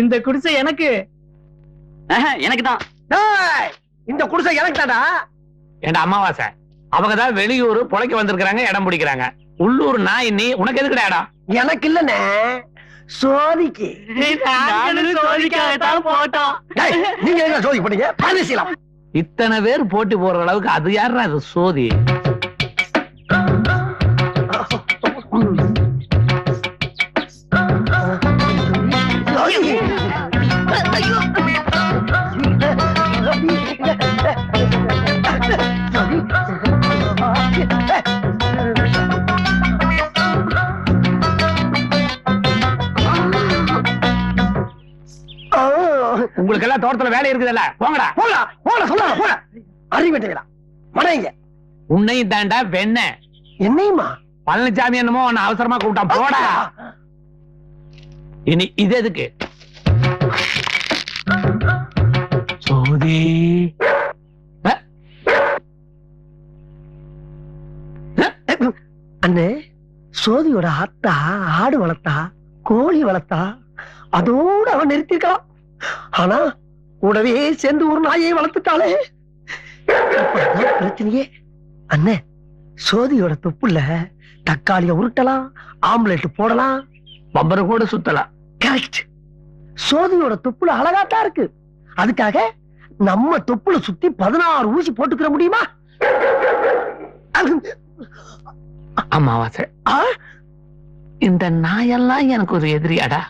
இந்த குடிசை எனக்கு. எனக்கு தான் டேய், இந்த குடிசை எனக்கு தாடா ஏண்டா அமாவாசை? அவங்க தான் வெளியூர் பொழைக்க வந்திருக்காங்க இடம் பிடிக்கிறாங்க. உள்ளூர் நாய் நீ உனக்கு எதுக்குடா இடம்? எனக்கு இல்லனே சோதிக்கு. போட்டோம். டேய், நீங்க சோதிக்க போட்டீங்க? பரிசீலம் இத்தனை பேர் போட்டி போடுற அளவுக்கு அது யாருடா அது சோதி? உங்களுக்கு எல்லாம் தோட்டத்துல வேலை இருக்குதுல்ல போங்கடா. போடா போட சொல்ல போட அறிவிட்டுங்களா மடைங்க உன்னையும் தாண்டா வெண்ண. என்னையுமா? பழனிசாமி என்னமோ அவசரமா கூப்பிட்டான். போடா. இனி இது எதுக்கு? போதே. அண்ணே சோதியோட அத்தா ஆடு வளர்த்தா கோழி வளர்த்தா அதோட அவன் நிறுத்திருக்கலாம் ஆனா கூடவே சேர்ந்து ஒரு நாயை வளர்த்துட்டாளே. பிரச்சனையே. அண்ணே சோதியோட தொப்புல தக்காளிய உருட்டலாம் ஆம்லெட் போடலாம் பம்பரை கூட சுத்தலாம். கரெக்ட் சோதியோட தொப்புல அழகாத்தான் இருக்கு. அதுக்காக நம்ம தொப்புல சுத்தி பதினாறு ஊசி போட்டுக்கிற முடியுமா? அமாவாசை? இந்த நாயெல்லாம் எனக்கு ஒரு எதிரியாடா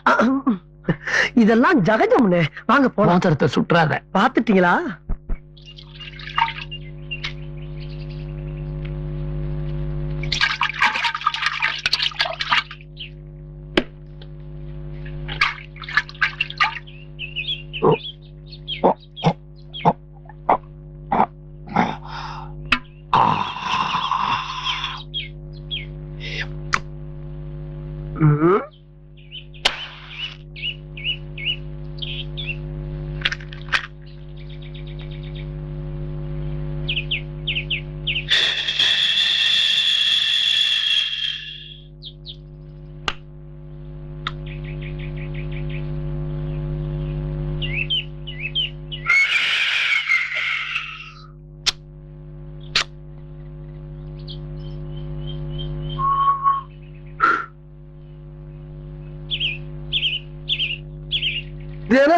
இதெல்லாம் ஜகஜம்னு. வாங்க போலாம். மோதிரத்தை சுற்றாத. பாத்துட்டீங்களா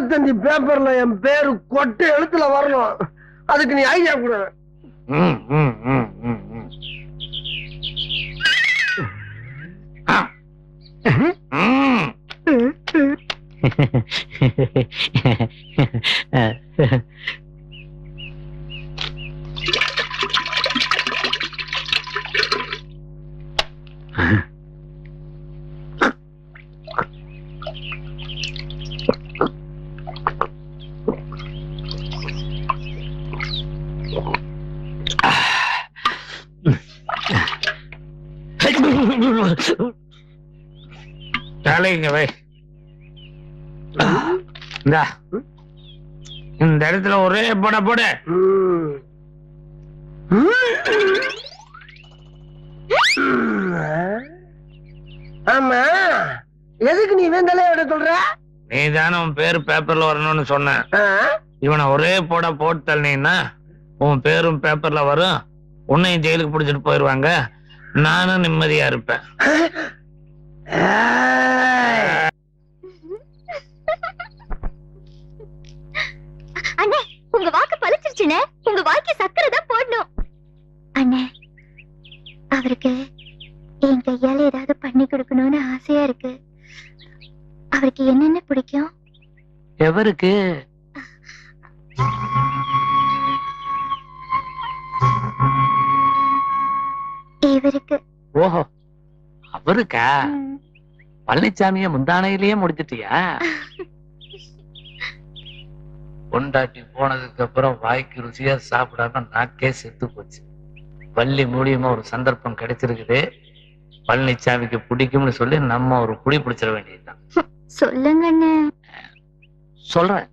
தினத்தந்தி பேப்பர்ல என் பேரு கொட்டை எழுத்துல வரணும். அதுக்கு நீ ஐடியா கொடு. தலைங்க வை. இந்தா. இந்த இடத்துல ஒரே போட போடு. ஆமா. எதுக்கு நீ வேந்தலைய விட சொல்ற? நீ தானே உன் பேரு பேப்பர்ல வரணும்னு சொன்ன? இவனை ஒரே போட போட்டு தள்ளினா உன் பேரும் பேப்பர்ல வரும். உன்னையும் ஜெயிலுக்கு பிடிச்சிட்டு போயிருவாங்க. நானும் நிம்மதியா இருப்பேன். அண்ணே உங்க வாக்கு பழிச்சிருச்சுனே உங்க வாய்க்கு சக்கரை தான் போடணும். அண்ணே அவருக்கு என் கையால ஏதாவது பண்ணி கொடுக்கணும்னு ஆசையா இருக்கு. அவருக்கு என்னென்ன பிடிக்கும்? எவருக்கு? இவருக்கு. ஓஹோ அவருக்கா? பழனிசாமிய முந்தானையிலேயே முடிச்சிட்டியா? பொண்டாட்டி போனதுக்கு அப்புறம் வாய்க்கு ருசியா சாப்பிடாம நாக்கே செத்து போச்சு. வள்ளி மூலியமா ஒரு சந்தர்ப்பம் கிடைச்சிருக்குது. பழனிசாமிக்கு பிடிக்கும்னு சொல்லி நம்ம ஒரு புடி பிடிச்சிட வேண்டியதுதான். சொல்லுங்க சொல்றேன்.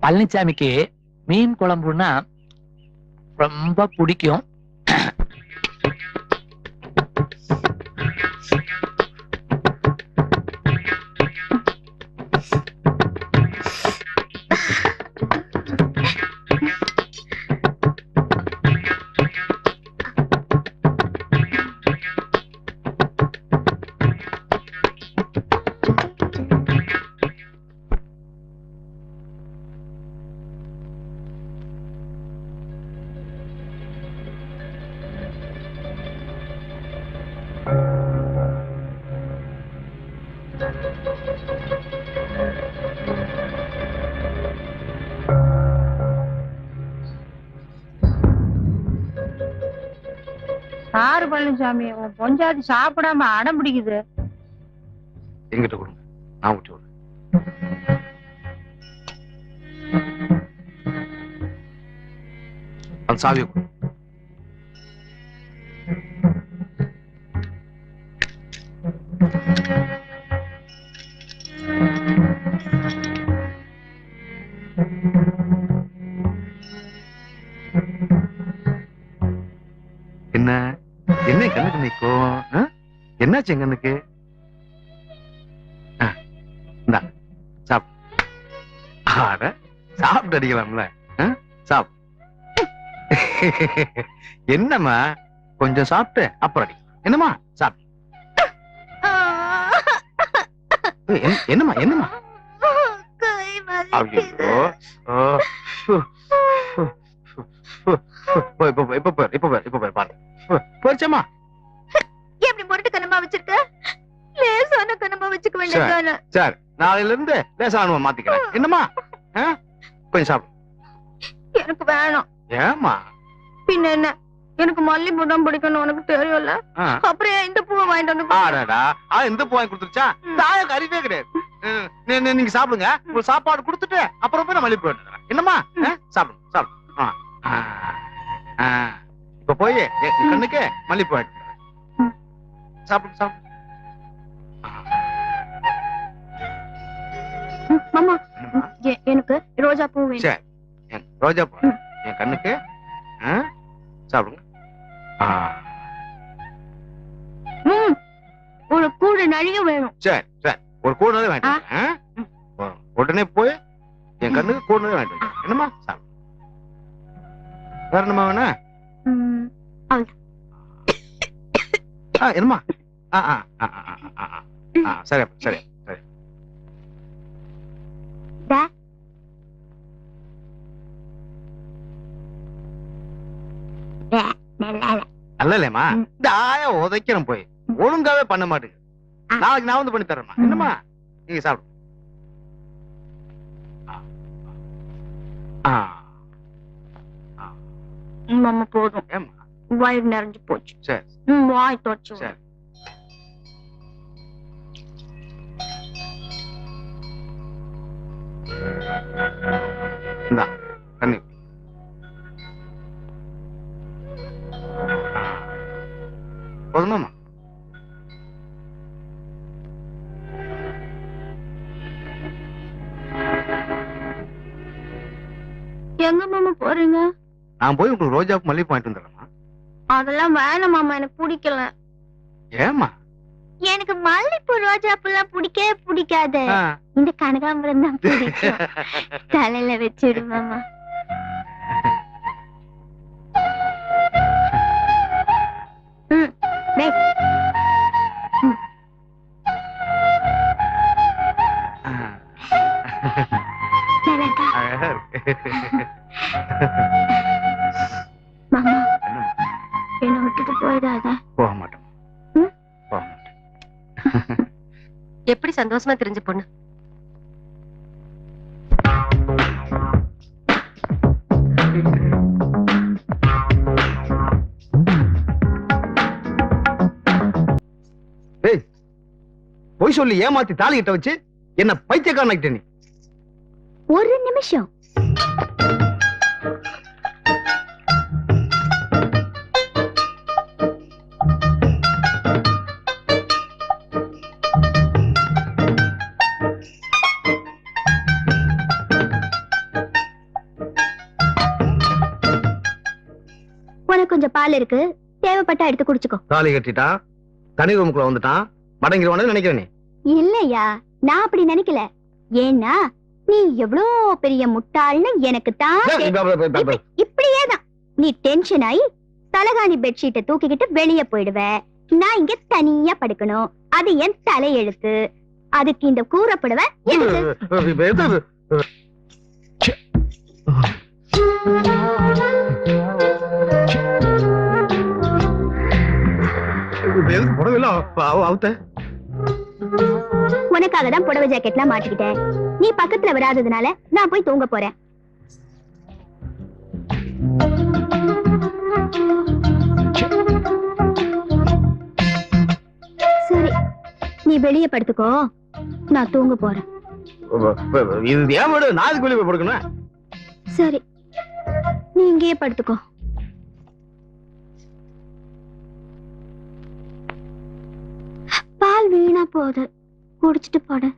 பழனிசாமிக்கு மீன் குழம்புன்னா ரொம்ப பிடிக்கும். பாரு பழனிசாமி உன் பொஞ்சாதி சாப்பிடாம அடம் பிடிக்குது. எங்கிட்ட கொடுங்க. நான் விட்டு விடுறேன். அந்த சாவியை கொடு என்ன நிக்கும் என்னாச்சு சாப்பிட்டு அடிக்கலாம்ல சாப். என்னம்மா கொஞ்சம் சாப்பிட்டு அப்புறம் அடி. என்னம்மா சாப்பிட்டு என்னம்மா என்னம்மா? இப்ப இப்ப இப்ப இப்ப பாரு, இப்ப வச்சிருக்க? லேசான கனமா வச்சுக்க வேண்டியதானே சரி நாளையில இருந்து லேசானுவ மாத்திக்கிறேன். என்னம்மா? ஆ? கொஞ்சம் சாப்பிடு. எனக்கு வேணாம். ஏம்மா? பின்ன என்ன? எனக்கு மல்லிப்பூ தான் பிடிக்கணும் உனக்கு தெரியும்ல? ஆ. அப்புறம் இந்த பூவை வாங்கிட்டு வந்து? ஆடாடா. ஆ இந்த பூ வாங்கி கொடுத்துருச்சா? தாயக்கு அறிவே கிடையாது. நீங்க சாப்பிடுங்க. உங்களுக்கு சாப்பாடு கொடுத்துட்டு அப்புறம் போய் நான் மல்லிப்பூ எடுத்துறேன் என்னம்மா? சாப்பிடுங்க சாப்பிடு ஆ. ஆ. ஆ. இப்ப போய் கண்ணுக்கு மல்லிப்பூ எடுத்துறேன் சாப்பிடு சாப்பிடு. ம், மாமா. என்னம்மா? எ- எனக்கு ரோஜா பூ வேணும். ரோஜா பூ? என் கண்ணுக்கு? சாப்பிடுங்க. ஒரு கூடு நிறைய வேணும். சரி சரி ஒரு ஆ? உ- உடனே போய் என் கண்ணுக்கு கூடவே வாங்கிட்டு வரேன். என்னம்மா? சாப்பிடு. வேற என்னம்மா வேணா ம், ஆ என்னம்மா ஆ ஆ ஆ ஆ ஆ, ஆ, ஆ. ஆ. சரி சரி சரி. நல்லா இல்லையம்மா. இந்த ஆய உதைக்கிறேன் போய். ஒழுங்காவே பண்ண மாட்டேங்குது. நாளைக்கு நான் வந்து பண்ணி தரேம்மா. என்னம்மா? நீங்க சாப்பிடு. போதும். ஏம்மா? வயிறு நிறைஞ்சு போச்சு. வாய் தொடச்சு தண்ணி போதுமாம்மா? எங்க மாமா போறீங்க? நான் போய் உங்களுக்கு ரோஜா மல்லிகை வாங்கிட்டு வந்துடுறேம்மா. அதெல்லாம் வேணாம் மாமா எனக்கு பிடிக்கல ஏம்மா எனக்கு மல்லிப்பூ ரோஜா பூலாம் பிடிக்கவே பிடிக்காது. இந்த கனகாம்பரம் தான் பிடிக்கும் தலையில வச்சிடு மாமா ம், வை. ஆ. நல்லா இருக்கா? சந்தோஷமா தெரிஞ்ச பொண்ணு. பொய் சொல்லி ஏமாத்தி தாலி கிட்ட வச்சு என்ன பைத்தியக்காரன் நீ. ஒரு நிமிஷம். பால் இருக்கு தேவைப்பட்டா எடுத்து குடிச்சுக்கோ தாலி கட்டிட்டான் தனி ரூமுக்குள்ள வந்துட்டான் மடங்கிடுவானு நினைக்கிறேன் இல்லையா நான் அப்படி நினைக்கல ஏன்னா நீ எவ்வளோ பெரிய முட்டாள்னு எனக்கு தான் இப்படி- இப்படியே தான் நீ டென்ஷன் ஆகி தலகாணி பெட்ஷீட்டை தூக்கிக்கிட்டு வெளிய போயிடுவ நான் இங்க தனியா படுக்கணும் அது என் தலையெழுத்து அதுக்கு இந்த கூறப்படுவ எதுக்கு அவுத்த? உனக்காக தான் புடவை ஜாக்கெட்லாம் மாட்டிக்கிட்டேன். நீ பக்கத்துல வராததுனால நான் போய் தூங்க போறேன். சரி நீ வெளியே படுத்துக்கோ. நான் தூங்க போறேன். இது ஏன் வெளியே போய் படுக்கணும் சரி நீ இங்கேயே படுத்துக்கோ. பால் வீணா போகுது. குடிச்சிட்டு படு.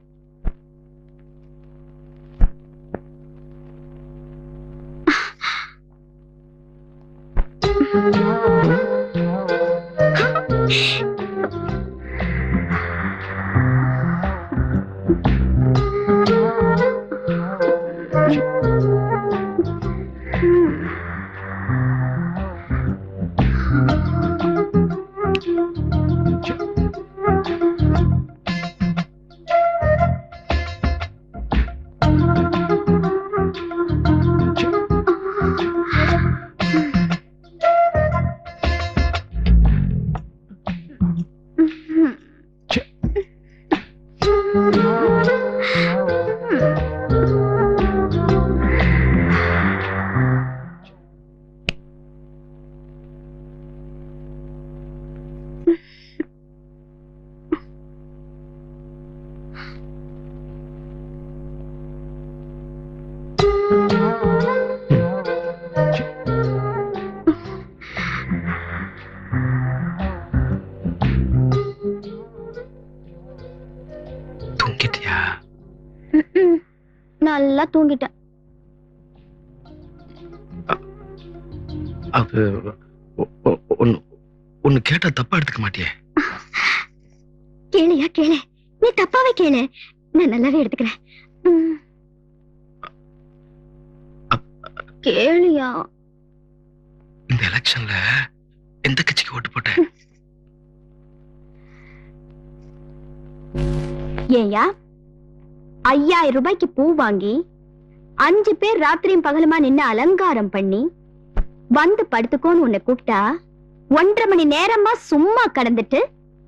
தூங்கிட்டியா. நல்லா தூங்கிட்டேன். அது ஒன்னு கேட்டா தப்பா எடுத்துக்க மாட்டியே. கேளியா கேளு. நீ தப்பாவே கேளு. நான் நல்லாவே எடுத்துக்கிறேன். கேளியா? இந்த எலெக்ஷன்ல எந்த கட்சிக்கு ஓட்டு போட்ட? ஏயா ஐயாயிரம் ரூபாய்க்கு பூ வாங்கி அஞ்சு பேர் ராத்திரியும் பகலுமா நின்னு அலங்காரம் பண்ணி வந்து படுத்துக்கோன்னு உன்னை கூப்பிட்டா ஒன்றரை மணி நேரமா சும்மா கடந்துட்டு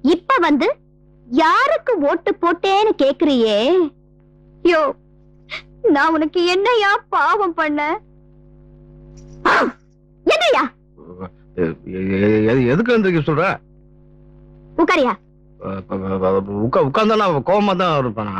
இப்ப வந்து யாருக்கு ஓட்டு போட்டேன்னு கேக்குறியே? யோ நான் உனக்கு என்னையா பாவம் பண்ண? என்னையா எதுக்கு வந்து சொல்ற உட்காரியா உட்கார்ந்தா கோபமா தான் இருப்பேன்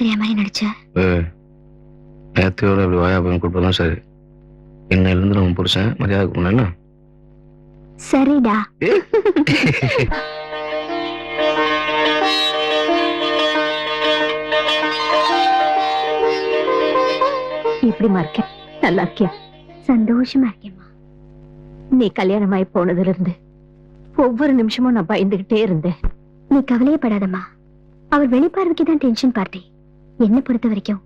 தெரியாம மாதிரி நடிச்ச. நேத்தையோட இப்படி வாயா போய் கூப்பிடலாம் சரி. இன்னையில இருந்து நம்ம புருஷன் மரியாதை சரிடா. எப்படிமா இருக்க நல்லா இருக்கியா? சந்தோஷமா இருக்கேம்மா. நீ கல்யாணமாயி போனதுல இருந்து ஒவ்வொரு நிமிஷமும் நான் பயந்துகிட்டே இருந்தேன். நீ கவலையப்படாதம்மா அவர் வெளிப்பார்வைக்கு தான் டென்ஷன் பார்ட்டி என்ன பொறுத்த வரைக்கும்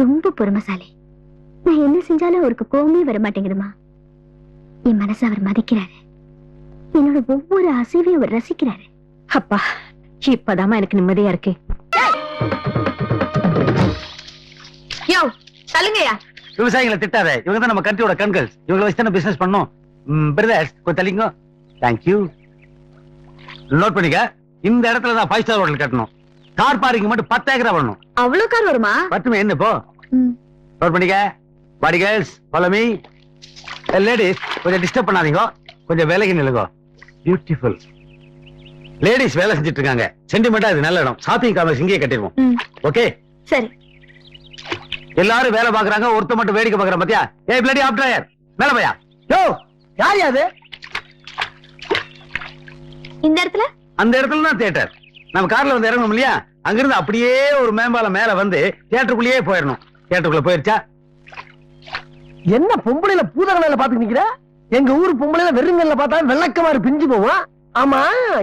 ரொம்ப பொறுமைசாலி. நான் என்ன செஞ்சாலும் அவருக்கு கோவமே வர மாட்டேங்குதுமா? என் மனசை அவர் மதிக்கிறாரு. என்னோட ஒவ்வொரு அசைவையும் அவர் ரசிக்கிறாரு. அப்பா இப்பதாம்மா எனக்கு நிம்மதியா இருக்கு. யோ தள்ளுங்கயா விவசாயிகளை திட்டாத. இவங்க தான் நம்ம கண்ட்ரியோட கண்கள். இவங்களை வச்சு தானே பிசினஸ் பண்ணோம் பிரதர்ஸ் கொஞ்சம் தள்ளிங்க தேங்க்யூ நோட் பண்ணிக்க. இந்த இடத்துல தான் ஃபைவ் ஸ்டார் ஹோட்டல் கட்டணும். கார் பார்க்கிங் மட்டும் பத்து ஏக்கரா பண்ணணும் அவ்வளவு கார் வருமா? பத்துமே என்ன இப்போ. நோட் பண்ணிக்க. Body girls follow me ladies கொஞ்சம் டிஸ்டர்ப் பண்ணாதீங்க. கொஞ்சம் விலகி நிலுங்க பியூட்டிஃபுல் லேடிஸ் வேலை செஞ்சுட்டு இருக்காங்க சென்டிமெண்டா இது நல்ல இடம். ஷாப்பிங் காம்ப்ளெக்ஸ் இங்கேயே கட்டிடுவோம். ஓகே சரி. எல்லாரும் வேலை பாக்குறாங்க ஒருத்த மட்டும் வேடிக்கை பாக்குறான் பாத்தியா? ஏய் பிளடி ஆப்டர் மேல பையா? யோ யார் யாது இந்த இடத்துல? அந்த இடத்துல தான் தியேட்டர் நம்ம கார்ல வந்து இறங்கணும் இல்லையா? அங்கிருந்து அப்படியே ஒரு மேம்பாலம் மேல வந்து தியேட்டருக்குள்ளேயே போயிடணும் தியேட்டருக்குள்ள போயிருச்சா? என்ன பொம்பளையில பூதகலையில பாத்துட்டு நிக்கிற? எங்க ஊர் பொம்பளை வெறுங்கல்ல பார்த்தா வெள்ளக்கமாறு பிஞ்சு போவான் ஆமா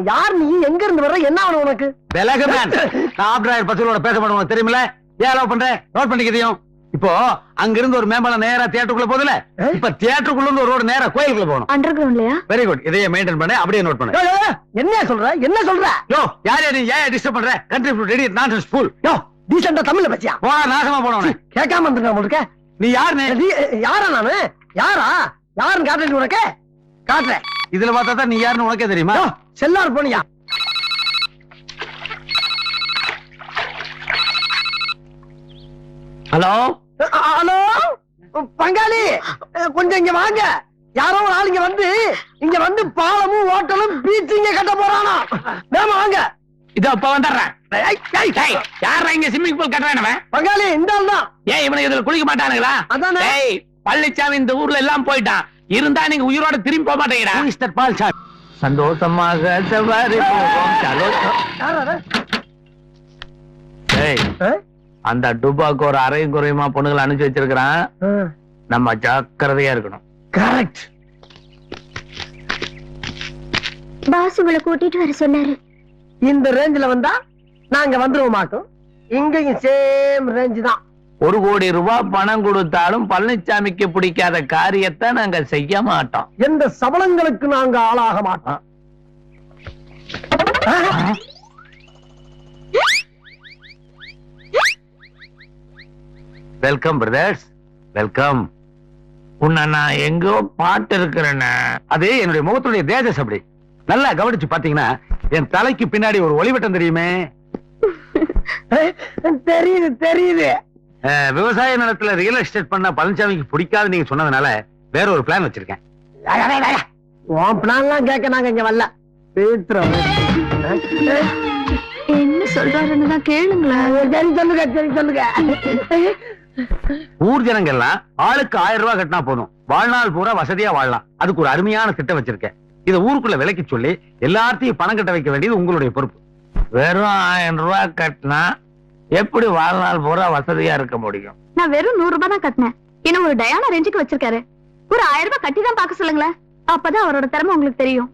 யார் நீ? எங்க இருந்து வர்ற? என்ன ஆகணும் உனக்கு? விலகு மேன் நான் ஆப்டர் பசங்களோட பேச மாட்டேன் தெரியுமில ஏன் லவ் பண்றேன் நோட் பண்ணிக்கிறதையும். இப்போ அங்க இருந்து ஒரு மேம்பாலம் நேரா தியேட்டருக்குள்ள போகுதுல? ஏ? இப்ப தியேட்டருக்குள்ள இருந்து ஒரு ரோடு நேரா கோயிலுக்குள்ள போகணும். அண்டர் கிரவுண்ட்லயா வெரி குட் இதையே மெயின்டைன் பண்ணு அப்படியே நோட் பண்ணு. என்ன சொல்ற? என்ன சொல்ற? யோ யார் யார் நீ ஏன் டிஸ்டர்ப் பண்ற? கண்ட்ரி ரெடி நான்சென்ஸ் ஃபுல் யோ டீசெண்டா தமிழ்ல பேசியா? போடா நாசமா போனவனே கேட்காம இருந்துருக்க உங்களுக்கு நீ யாருன்னு? நீ யாரா நானு? யாரா? யாருன்னு காட்டுறேன் உனக்கு? காட்டுறேன். இதுல பார்த்தா தான் நீ யாருன்னு உனக்கே தெரியுமா? செல்லார் போனியா? ஹலோ? ஹலோ? பங்காளி கொஞ்சம் இங்க வாங்க. யாரோ ஒரு ஆள் இங்க வந்து இங்க வந்து பாலமும் ஹோட்டலும் பீச் இங்க கட்ட போறானா? வேமா வாங்க. இதோ இப்ப வந்துடுறேன். யாரா இங்க ஸ்விம்மிங் பூல் கட்டுறேன் பங்காளி இந்த ஆள் தான். ஏன் இவனுக்கு இதுல குளிக்க மாட்டானுங்களா? அதானே. ஏய் பழனிசாமி இந்த ஊர்ல எல்லாம் போயிட்டான். இருந்தா நீங்க உயிரோட திரும்பி போக மாட்டேங்கிறா that பால்சாமி. சந்தோஷமாக சவாரி போவோம் அஹ்? அந்த டுபாக்கு ஒரு அரையும் குறையுமா பொண்ணுங்களை அனுப்பிச்சு வச்சிருக்கிறான். நம்ம ஜாக்கிரதையா இருக்கணும். Correct. பாஸ் உங்களை கூட்டிட்டு வர சொன்னாரு. இந்த ரேஞ்சில வந்தா நாங்க வந்துருவோம் மாட்டோம். இங்கேயும் சேம் ரேஞ்ச் தான். ஒரு கோடி ரூபாய் பணம் கொடுத்தாலும் பழனிசாமிக்கு பிடிக்காத காரியத்தை நாங்க செய்ய மாட்டோம். எந்த சபலங்களுக்கு நாங்க ஆளாக மாட்டோம். வெல்கம் பிரதர்ஸ் வெல்கம் உன்னை நான் எங்கோ பாட்டு இருக்கிறேன்னு அது என்னுடைய முகத்துடைய தேஜஸ் அப்படி. நல்லா கவனிச்சு பாத்தீங்கன்னா என் தலைக்கு பின்னாடி ஒரு ஒளிவட்டம் தெரியுமே. தெரியுது தெரியுது. விவசாய நிலத்துல ரியல் எஸ்டேட் பண்ண பழனிசாமிக்கு பிடிக்காது நீங்க சொன்னதுனால வேற ஒரு பிளான் வச்சிருக்கேன். உன் பிளான்லாம் கேட்க நாங்க இங்க வரல. என்ன சொல்றாருன்னு தான் கேளுங்களேன். சரி சொல்லுங்க சரி சொல்லுங்க. ஊர் ஜனங்க எல்லாம் ஆளுக்கு ஆயிரம் ரூபாய் கட்டினா போதும். வாழ்நாள் பூரா வசதியா வாழலாம். அதுக்கு ஒரு அருமையான திட்டம் வச்சிருக்கேன். இத ஊருக்குள்ள விலைக்கு சொல்லி எல்லாத்தையும் பணம் கட்ட வைக்க வேண்டியது உங்களுடைய பொறுப்பு. வெறும் ஆயிரம் ரூபாய் கட்டினா எப்படி வாழ்நாள் பூரா வசதியா இருக்க முடியும்? நான் வெறும் நூறு ரூபாய் தான் கட்டினேன். என்ன ஒரு டயானா ரேஞ்சுக்கு வச்சிருக்காரு. ஒரு ஆயிரம் ரூபாய் கட்டி தான் பாக்க சொல்லுங்களேன். அப்பதான் அவரோட திறமை உங்களுக்கு தெரியும்.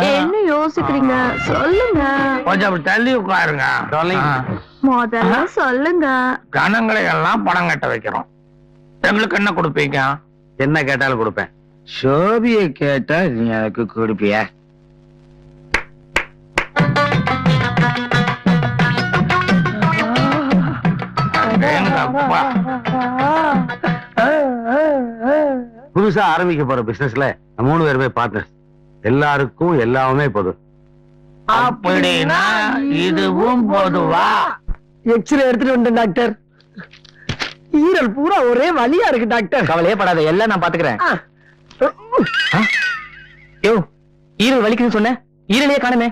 என்ன யோசிக்கிறீங்க? சொல்லுங்க. கொஞ்சம் தள்ளி உட்காருங்க. ஆ. முதல்ல சொல்லுங்க. கணங்களை எல்லாம் பணம் கட்ட வைக்கிறோம். எங்களுக்கு என்ன கொடுப்பீங்க? என்ன கேட்டாலும் கொடுப்பேன். சோபியை கேட்டா நீ எனக்கு கொடுப்பிய? புதுசா ஆரம்பிக்க போற பிசினஸ்ல மூணு பேருமே பார்ட்னர்ஸ் எல்லாருக்கும் எல்லாமே போதும் அப்படின்னா இதுவும் பொதுவா. எக்ஸ்ரே எடுத்துட்டு வந்தேன் டாக்டர் ஈரல் பூரா ஒரே வலியா இருக்கு டாக்டர் கவலையே படாத எல்லாம் நான் பாத்துக்கிறேன். யோ ஈரல் வலிக்குதுன்னு சொன்ன? ஈரலையே காணுமே.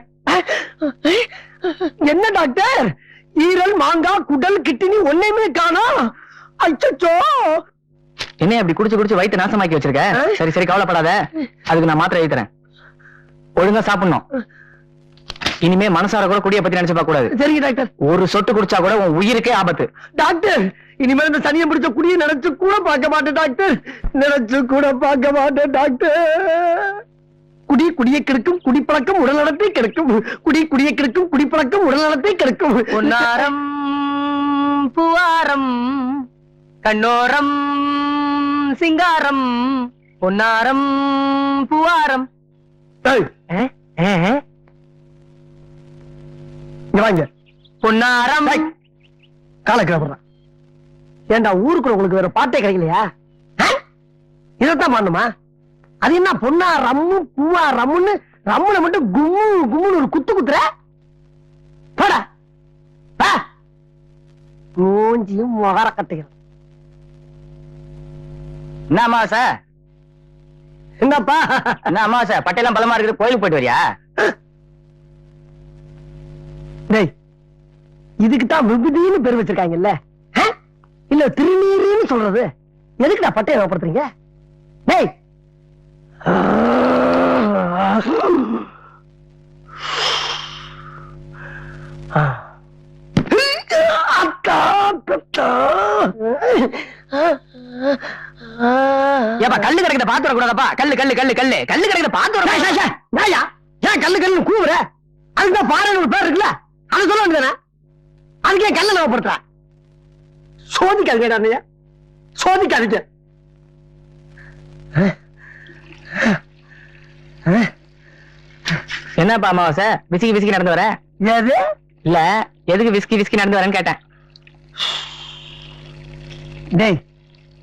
என்ன டாக்டர் ஈரல் மாங்காய் குடல் கிட்னி ஒன்னையுமே காணோம் அச்சச்சோ! என்ன அப்படி குடிச்சு குடிச்சு வயிற்று நாசமாக்கி வச்சிருக்க? சரி சரி கவலைப்படாத. அதுக்கு நான் மாத்திரை எழுதி தரேன் ஒழுங்கா சாப்பிடணும். இனிமே மனசார கூட குடிய பத்தி நினைச்சு பார்க்க கூடாது. சரிங்க டாக்டர். ஒரு சொட்டு குடிச்சா கூட உன் உயிருக்கே ஆபத்து. டாக்டர் இனிமேல் இந்த சனியை பிடிச்ச குடியை நினைச்சு கூட பார்க்க மாட்டேன் டாக்டர். நினைச்சு கூட பார்க்க மாட்டேன் டாக்டர். குடி குடியை கெடுக்கும் குடிப்பழக்கம் உடல்நலத்தை கெடுக்கும். குடி குடியை கெடுக்கும் குடிப்பழக்கம் உடல்நலத்தை கெடுக்கும். பொன்னாரம் பூவாரம் கண்ணோரம் சிங்காரம் பொன்னாரம் பூவாரம். வாங்க. பொன்னாரம். காலை கிளம்புறான் ஏண்டா ஊருக்குள்ள உங்களுக்கு வேற பாட்டே கிடைக்கலையா? இதைத்தான் பண்ணுமா அது என்ன பொண்ணா ரம்மு பூவா ரம்முன்னு ரம்முல மட்டும் கும்மு கும்முன்னு ஒரு குத்து குத்துற? போடா. மூஞ்சியும் முகர கட்டுகிறேன் என்ன அமாவாசை என்னப்பா என்ன அமாவாசை பட்டையெல்லாம் பலமா இருக்குது கோயிலுக்கு போயிட்டு வரியா? டேய் இதுக்கு தான் விபூதின்னு பேர் வச்சிருக்காங்கல்ல? இல்ல திருநீருன்னு சொல்றது. எதுக்குடா பட்டையை ஞாபகப்படுத்துறீங்க டேய். அக்கா பெத்தா ஏப்பா கல்லு கிடைக்கிற பாத்து வரக்கூடாதப்பா. கல்லு கல்லு கல்லு கல்லு. கல்லு கிடைக்கிற பாத்து ஏய், நாயா? ஏன் கல்லு கல்லு கூவுற? அதுக்கு தான் பாறைன்னு ஒரு பேர் இருக்குல்ல? அது சொல்ல வேண்டியதானே அதுக்கு கல்ல ஞாபகப்படுத்துற சோதிக்காதீங்க அண்ணையா சோதிக்காதீங்க. என்னப்பா அமாவாசை? விசிக்கி விசிக்கி நடந்து வர? எது? இல்ல எதுக்கு விஸ்கி விஸ்கி நடந்து வரேன்னு கேட்டேன். டேய்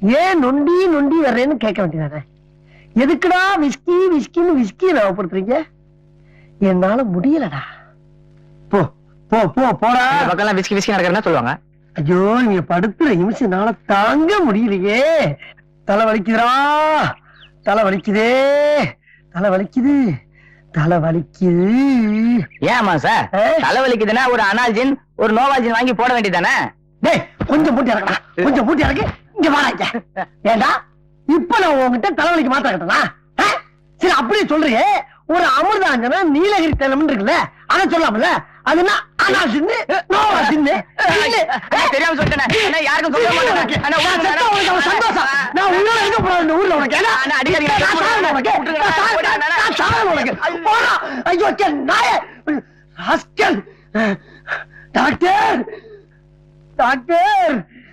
ஏன் நொண்டி நொண்டி வர்றேன்னு கேட்க வேண்டியதானே? எதுக்குடா விஸ்கி விஸ்கின்னு விஸ்கி ஞாபகப்படுத்துறீங்க என்னால முடியலடா. போ போ போ போடா. இந்த பக்கம் விஸ்கி விஸ்கி நடக்கிறதா சொல்லுவாங்க. ஐயோ நீங்க படுத்துற நிமிஷம்னால தாங்க முடியலையே. தலை வலிக்குதுடா. தலை வலிக்குதே. தலை வலிக்குது. தலை வலிக்குது. ஏன் அமாவாசை ஆ? தலைவலிக்குதுன்னா ஒரு அனால்ஜின் ஒரு நோவால்ஜின் வாங்கி போட வேண்டியதானே டேய் கொஞ்சம் மூட்டி இறக்கடா. கொஞ்சம் மூட்டி இறக்கு. இங்க வாடா ஏண்டா? இப்ப நான் உன்கிட்ட தலைவலிக்கு மாத்திர கட்டனா சரி அப்படியே சொல்றியே. ஒரு அமிர்தாஞ்சனா நீலகிரி தைலம் இருக்குல்ல அதை சொல்லாமல அதுனா தெரியாம சொல்லிட்டேனே. யாருக்கும் சொல்ல மாட்டேன். உனக்கு. சந்தோஷம். நான் உயிரோட இருக்க போறேன் இந்த ஊர்ல உனக்கு. நான் நான். ஐயோ, நாயே. Rascal. Doctor. Doctor.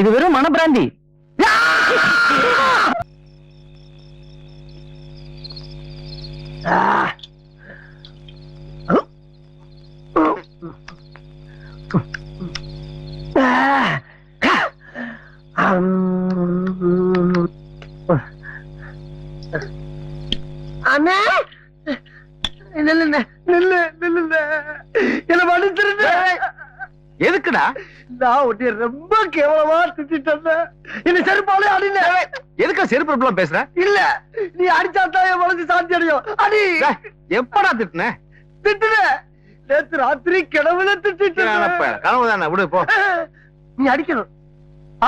இது வெறும் மனப்பிராந்தி. அண்ணா! நில்லு நில்லு நில்லு என்ன மன்னிச்சிருந்த எதுக்குடா? நான் உன்னை ரொம்ப கேவலமா திட்டிட்டேன் என்ன செருப்பாலே அடில எதுக்கா செருப்பு இப்படிலாம் பேசுற? இல்ல நீ அடிச்சாதான் என் மனசு சாந்தி அடையும். அடி. எப்படா திட்டுன? திட்டுன. நேத்து ராத்திரி கிடவுல திட்டிட்டேன் கனவு தானே விடு போ. நீ அடிக்கணும்.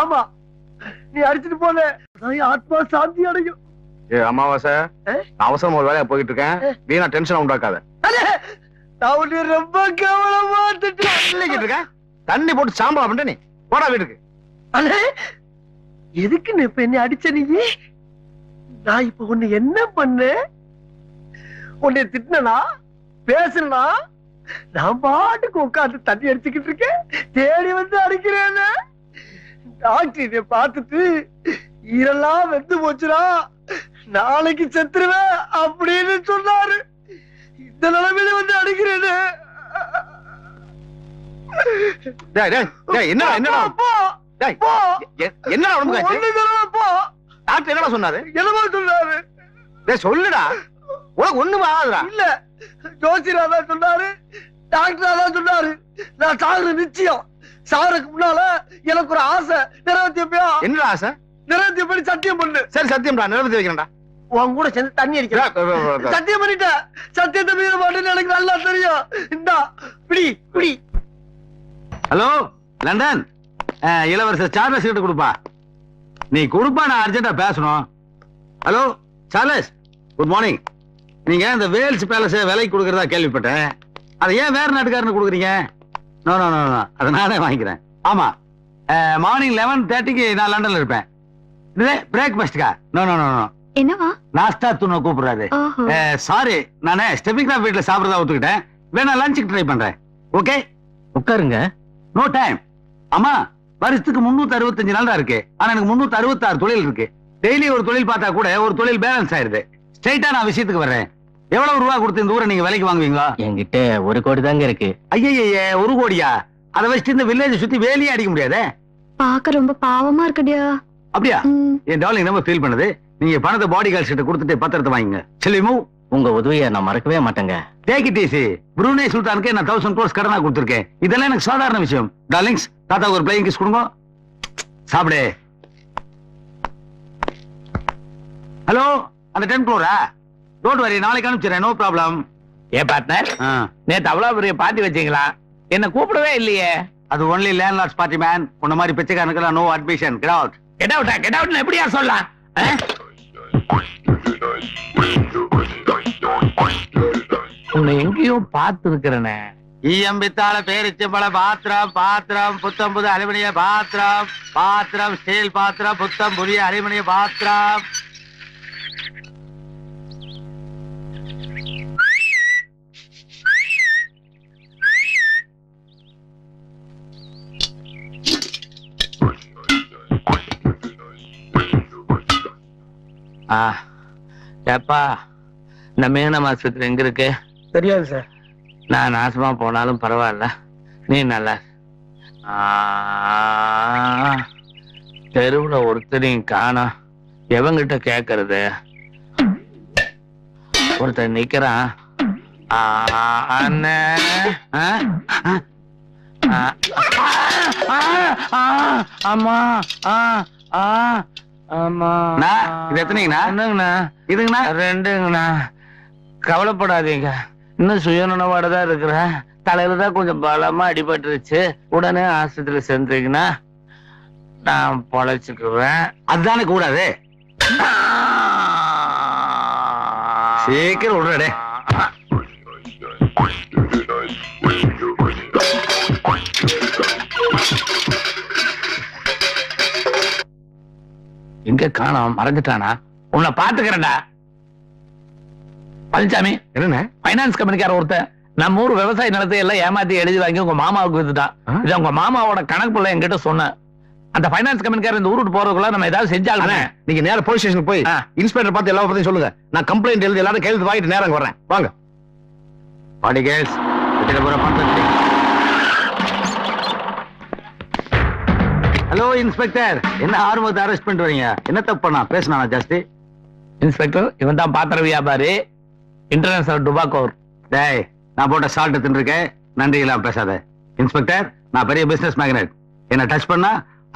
ஆமா நீ அடிச்சிட்டு போன. ஆத்மா சாந்தி அடையும். ஏ அமாவாசை. அவசரமா ஒரு வேலையா போயிட்டு இருக்கேன். வீணா டென்ஷன் உண்டாக்காத. நான் உன்னை ரொம்ப கேவலமா இல்லைக்கிட்டு இருக்கேன் தண்ணி போட்டு சாம்பலா பண்ண நீ. போடா வீட்டுக்கு. அண்ணே எதுக்கு நீ இப்ப என்ன அடிச்ச நீ? நான் இப்ப உன்னை என்ன பண்ணேன் உன்னை திட்டினா பேசுனா நான் பாட்டுக்கு உட்காந்து தண்ணி அடிச்சுக்கிட்டு இருக்கேன். தேடி வந்து அடிக்கிறேன். டாக்டர் இதை பார்த்துட்டு ஈரெல்லாம் வெந்து போச்சுடா. நாளைக்கு செத்துருவேன் அப்படின்னு சொன்னாரு. இந்த நிலைமையில வந்து அடிக்கிறேன்னு டேய் என்னடா என்னடா? டாக்டர் என்னடா சொன்னாரு? என்னமோ சொன்னாரு. டேய் சொல்லுடா. உனக்கு ஒண்ணுமே ஆகாதுடா. இல்ல. ஜோசியரா தான் சொன்னாரு. டாக்டரா தான் சொன்னாரு. நான் நிச்சயம். சாகுறதுக்கு முன்னால எனக்கு ஒரு ஆசை. நிறைவேற்றியப்பையா என்னடா ஆசை? நிறைவேற்றியபடி சத்தியம் பண்ணு. சரி சத்தியம்டா நிறுத்தி வைக்கிறேன்டா. உன் கூட சேர்ந்து தண்ணி அடிக்கிறேன். சத்தியம் பண்ணிட்டேன். சத்தியத்தை மீற மாட்டேன்னு எனக்கு நல்லா தெரியும். இந்தா பிடி பிடி ஹலோ லண்டன். இளவரசர் சார்லஸ் கிட்ட கொடுப்பா. நீ கொடுப்பா நான் அர்ஜென்ட்டா பேசணும். ஹலோ சார்லஸ் குட் மார்னிங் நீங்க இந்த வேல்ஸ் பேலஸ் விலைக்கு கொடுக்கறதா கேள்விப்பட்டேன். அதை ஏன் வேற நாட்டுக்காரனு கொடுக்குறீங்க? நோ நோ நோ அதை நானே வாங்கிக்கிறேன். ஆமா. மார்னிங் லெவன் தேர்ட்டிக்கு நான் லண்டன்ல இருப்பேன். இது பிரேக்ஃபாஸ்ட்கா நோ நோ நோ நோ என்னவா? நாஸ்டா துணை கூப்பிடுறாரு. சாரி நானே ஸ்டெபிக்ரா வீட்ல சாப்பிடறதா ஒத்துக்கிட்டேன். வேணா லஞ்சுக்கு ட்ரை பண்றேன். ஓகே உட்காருங்க. நோ டைம் ஆமா வருஷத்துக்கு முன்னூத்தி அறுபத்தஞ்சு நாள் தான் இருக்கு. ஆனா எனக்கு முன்னூத்தி அறுபத்தாறு தொழில் இருக்கு. டெய்லி ஒரு தொழில் பார்த்தா கூட ஒரு தொழில் பேலன்ஸ் ஆயிருது ஸ்ட்ரைட்டா நான் விஷயத்துக்கு வர்றேன். எவ்வளவு ரூபா கொடுத்து இந்த ஊரை நீங்க விலைக்கு வாங்குவீங்களா? என்கிட்ட ஒரு கோடி தாங்க இருக்கு. ஐயய்யே ஒரு கோடியா? அதை வச்சுட்டு இந்த வில்லேஜ் சுத்தி வேலையே அடிக்க முடியாதே? பாக்க ரொம்ப பாவமா இருக்குடியா? அப்படியா? என் டார்லிங் ரொம்ப ஃபீல் பண்ணுது? நீங்க பணத்தை பாடி கார்ட்ஸ் கிட்ட கொடுத்துட்டு பத்திரத்தை வாங்கிங்க. செல்லிமு உங்க உதவியை நான் மறக்கவே மாட்டேங்க. டேக் இட் ஈஸி புரூனே சுல்தானுக்கு நான் தௌசண்ட் க்ரோஸ் கடனா கொடுத்துருக்கேன். இதெல்லாம் எனக்கு சாதாரண விஷயம். டார்லிங்ஸ் தாத்தா ஒரு பிளேயிங் கிஸ் கொடுங்க. சாப்பிடு. ஹலோ அந்த டென் க்ளோரா டோன்ட் வரி நாளைக்கு அனுப்பிச்சிடுறேன். நோ ப்ராப்ளம் ஏ பார்ட்னர் நேத்து அவ்வளவு பெரிய பார்ட்டி வச்சீங்களா? என்ன கூப்பிடவே இல்லையே. அது ஒன்லி லேண்ட்லார்ட்ஸ் பார்ட்டி மேன் உன்ன மாதிரி பிச்சைக்காரனுக்கெல்லாம் no admission get out get அவுட்டா கெட் அவுட்னு எப்படியா சொல்லலாம்? உன்னை எங்கேயோ பார்த்திருக்கிறனே. ஈயம்பித்தால பித்தாள பேரிச்சம்பள பாத்திரம் பாத்திரம் புத்தம் புது அலுமினிய பாத்திரம் பாத்திரம் ஸ்டீல் பாத்திரம் புத்தம் புதிய அலுமினிய பாத்திரம். ஆ ஏப்பா இந்த மேனம் ஆஸ்பத்திரி எங்க இருக்கு தெரியாது சார் நான் நாசமா போனாலும் பரவாயில்ல நீ நல்லா தெருவுல ஒருத்தரையும் காணோம் எவங்கிட்ட கேக்குறது ஒருத்தன் நிக்கிறான் ஆ, அண்ணே ஆ, ஆ, ஆ, ஆ, ஆ, அம்மா ஆ, ஆ, அம்மா அண்ணா, இது எத்தனைங்கண்ணா? என்னங்கண்ணா இதுங்கண்ணா ரெண்டுங்கண்ணா கவலைப்படாதீங்க இன்னும் சுயநலவோட தான் இருக்கிறேன் தலையில தான் கொஞ்சம் பலமா அடிபட்டுருச்சு உடனே ஆஸ்பத்திரி சேர்ந்தீங்கன்னா நான் பொழைச்சுக்குவேன் அதுதானே கூடாது சீக்கிரம் விடுறடே எங்க காணோம்? மறந்துட்டானா? உன்னை பாத்துக்கிறேன்டா பழனிசாமி என்னண்ணே? பைனான்ஸ் கம்பெனிக்கார ஒருத்தன் நம்ம ஊர் விவசாய நிலத்தை எல்லாம் ஏமாத்தி எழுதி வாங்கி உங்க மாமாவுக்கு வித்துட்டான்? இது உங்க மாமாவோட கணக்கு பிள்ளை என்கிட்ட சொன்னேன் அந்த பைனான்ஸ் கம்பெனிக்கார இந்த ஊருக்கு போறதுக்குள்ள நம்ம ஏதாவது செஞ்சாலுமே. நீங்க நேரா போலீஸ் ஸ்டேஷன் போய். இன்ஸ்பெக்டர் பார்த்து எல்லா பத்தியும் சொல்லுங்க. நான் கம்ப்ளைண்ட் எழுதி எல்லாரும் கையெழுத்து வாங்கிட்டு நேரம் வரேன் வாங்க. பாடி கேஸ் பூரா ஹலோ இன்ஸ்பெக்டர் என்ன ஆர்வத்தை அரெஸ்ட் பண்ணிட்டு வரீங்க? என்ன தப்பு பண்ணா பேசினா ஜாஸ்தி? இன்ஸ்பெக்டர் இவன் தான் பாத்திர வியாபாரி. இன்டர்நேஷனல் டுபாக்கோர் டேய் நான் போட்ட சால்ட் தின்னுருக்கேன் நன்றி இல்லாம பேசாத. இன்ஸ்பெக்டர் நான் பெரிய பிசினஸ் மேக்னெட் என்ன டச் பண்ணா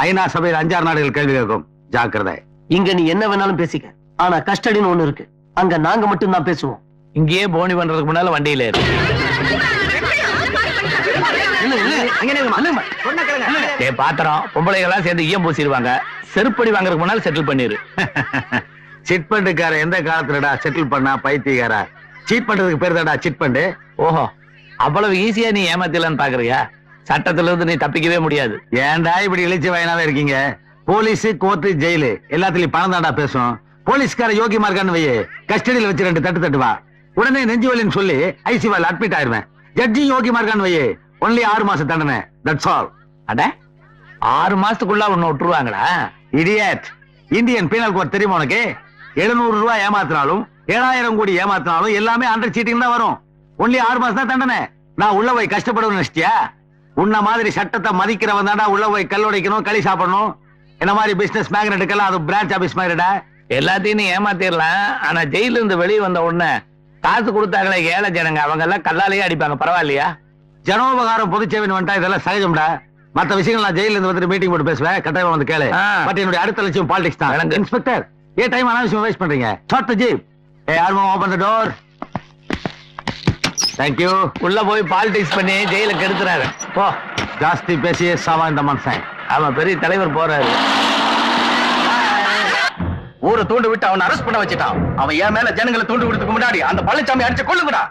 ஐநா சபையில் அஞ்சாறு நாடுகள் கேள்வி கேட்கும். ஜாக்கிரதை. இங்க நீ என்ன வேணாலும் பேசிக்க. ஆனா கஸ்டடின்னு ஒண்ணு இருக்கு. அங்க நாங்க மட்டும் தான் பேசுவோம். இங்கேயே போனி பண்றதுக்கு முன்னால வண்டியில ஏறு. டேய் பாத்திரம் பொம்பளைங்க எல்லாம் சேர்ந்து ஈயம் பூசிடுவாங்க. செருப்படி வாங்குறதுக்கு முன்னால செட்டில் பண்ணிரு. சிட் பண்டுக்கார எந்த காலத்துலடா செட்டில் பண்ணா பைத்தியக்காரா? சீட் பண்றதுக்கு பேர் தான்டா சிட் பண்டு? ஓஹோ அவ்வளவு ஈஸியா நீ ஏமாத்திடலான்னு பாக்குறியா? சட்டத்துல இருந்து நீ தப்பிக்கவே முடியாது. ஏன்டா இப்படி இழிச்சு வயனாவே இருக்கீங்க? Police court jail. எல்லாத்துலயும் பணம் தான்டா பேசும். போலீஸ்கார யோகியமா இருக்கான்னு வையே. கஸ்டடியில வச்சு ரெண்டு தட்டு தட்டுவா. உடனே நெஞ்சு வலின்னு சொல்லி ஐசிவால் அட்மிட் ஆயிருவேன். ஜட்ஜி யோகியமா இருக்கான்னு வையே. ஒன்லி ஆறு மாசம் தண்டனை தட்ஸ் ஆல் அட ஆறு மாசத்துக்குள்ள உன்னை விட்டுருவாங்களா? இடியட் இந்தியன் பீனல் கோட் தெரியுமா உனக்கு? எழுநூறு ரூபாய் ஏமாத்தினாலும் ஏழாயிரம் கோடி ஏமாத்தினாலும் எல்லாமே அண்டர் சீட்டிங் தான் வரும். ஒன்லி ஆறு மாசம் தான் தண்டனை. நான் உள்ள போய் கஷ்டப்படுவேன் நினைச்சியா உன்ன மாதிரி சட்டத்தை மதிக்கிறவன் தாண்டா உள்ள போய் கல் உடைக்கணும் களி சாப்பிடணும். என்ன மாதிரி பிசினஸ் மேக்னெட்டுக்கெல்லாம் அது பிரான்ச் ஆபீஸ் மாதிரிடா. எல்லாத்தையும் நீ ஏமாத்திடலாம் ஆனா ஜெயிலிருந்து வெளியே வந்த உடனே காசு கொடுத்தாங்களே ஏழை ஜனங்க அவங்க எல்லாம் கல்லாலேயே அடிப்பாங்க. பரவாயில்லையா? ஜனோபகாரம் பொதுச்சேவன் வந்துட்டா இதெல்லாம் சகஜம்டா. மத்த விஷயங்கள் நான் ஜெயில இருந்து வந்துட்டு மீட்டிங் போட்டு பேசுவேன். கட்டாயம் வந்து கேளு. பட் என்னுடைய அடுத்த லட்சியம் பாலிடிக்ஸ் தான். இன்ஸ்பெக்டர் ஏ டைம் அனாவசியம் வேஸ்ட் பண்றீங்க. ஷார்ட் ஜீப் ஏ யாரும் ஓபன் த டோர் தேங்க்யூ உள்ள போய் பாலிடிக்ஸ் பண்ணி ஜெயில கெடுத்துறாரு. போ. ஜாஸ்தி பேசியே சாவா இந்த மனுஷன். அவன் பெரிய தலைவர் போறாரு. ஊரை தூண்டு விட்டு அவனை அரெஸ்ட் பண்ண வச்சுட்டான். அவன் என் மேல ஜனங்களை தூண்டு விடுறதுக்கு முன்னாடி அந்த பழனிசாமி அடிச்சு கொள்ளுங்கடா